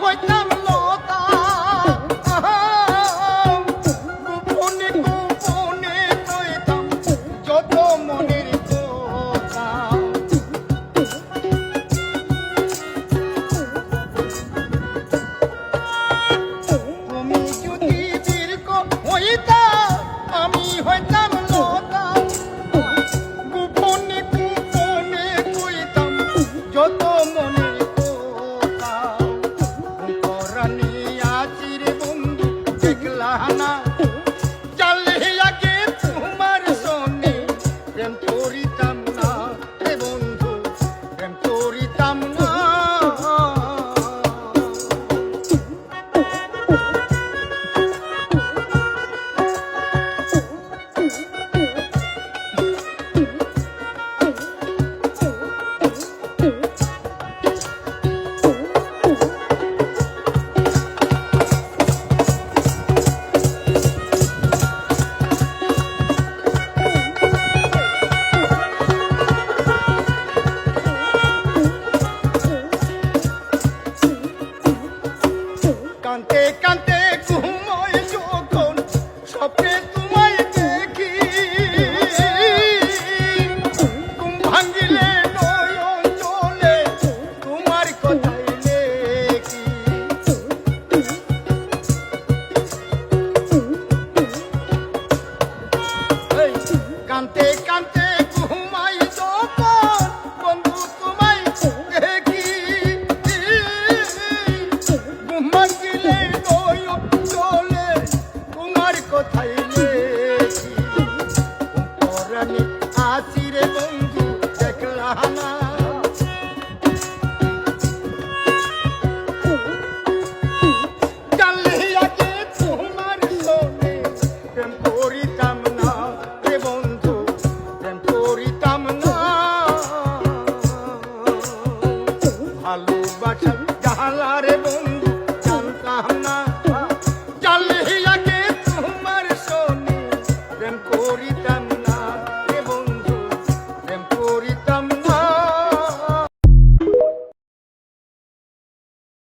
hogy nem lop. জাহান शांति का চাইলে নয়ন চলে তোমার কথাই লেখি পরাণে আসি রে বন্ধু দেখলা না ভালোবাসা জাহালারে বন্ধু